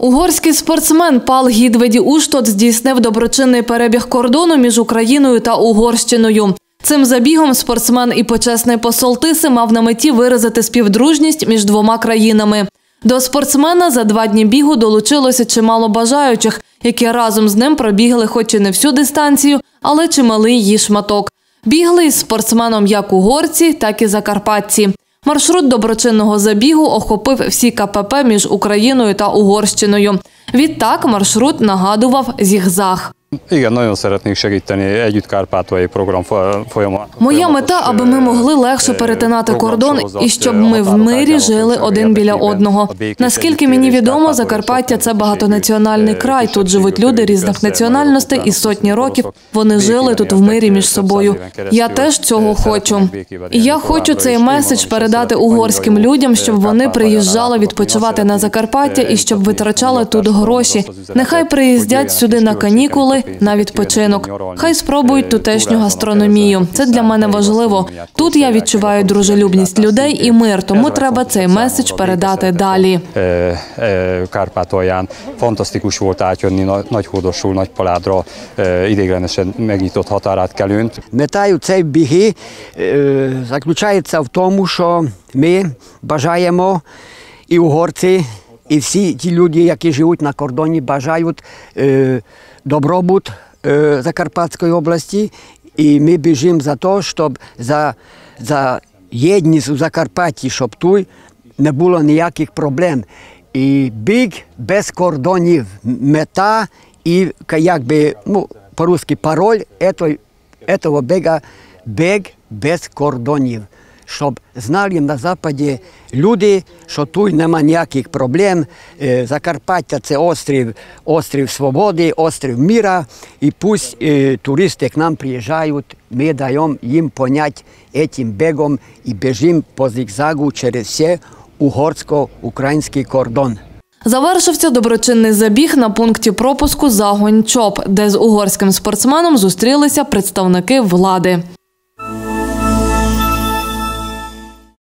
Угорський спортсмен Пал Гідведі Уштот здійснив доброчинний перебіг кордону між Україною та Угорщиною. Цим забігом спортсмен і почесний посол Тиси мав на меті виразити співдружність між двома країнами. До спортсмена за два дні бігу долучилося чимало бажаючих, які разом з ним пробігли хоч і не всю дистанцію, але чималий її шматок. Бігли із спортсменом як угорці, так і закарпатці. Маршрут доброчинного забігу охопив всі КПП між Україною та Угорщиною. Відтак маршрут нагадував зігзаг. Igen, nagyon szeretnénk segíteni együtt Kárpátaljai program fo- folyama. Моя мета, аби ми могли легше перетинати кордон і щоб ми в мирі жили один біля одного. Наскільки мені відомо, Закарпаття це багатонаціональний край. Тут живуть люди різних національностей, і сотні років вони жили тут в мирі між собою. Я теж цього хочу. І я хочу цей меседж передати угорським людям, щоб вони приїжджали відпочивати на Закарпаття і щоб витрачали тут гроші. Нехай приїздять сюди на канікули, на відпочинок. Хай спробують тутешню гастрономію. Це для мене важливо. Тут я відчуваю дружелюбність людей і мир, тому треба цей меседж передати далі. Ö, ö, Kárpátalján fantasztikus volt átjönni Nagy- Nagyhódosról, Nagypaládra, ö, ideiglenesen megnyitott határátkelőn. Метою цієї біги е, заключається в тому, що ми бажаємо і угорці, і всі ті люди, які живуть на кордоні, бажають е, добробут е, Закарпатської області. І ми біжимо за те, щоб за, за єдність у Закарпатті, щоб тут не було ніяких проблем. І біг без кордонів, мета і якби, ну, по-русски пароль этого бега бег без кордонів. Щоб знали на Западі люди, що тут нема ніяких проблем. Е, Закарпаття це острів, острів свободи, острів міра. І пусть е, туристи к нам приїжджають, ми даємо їм понять этим бегом і біжимо по зигзагу через все угорсько-український кордон. Завершився доброчинний забіг на пункті пропуску Загонь Чоп, де з угорським спортсменом зустрілися представники влади.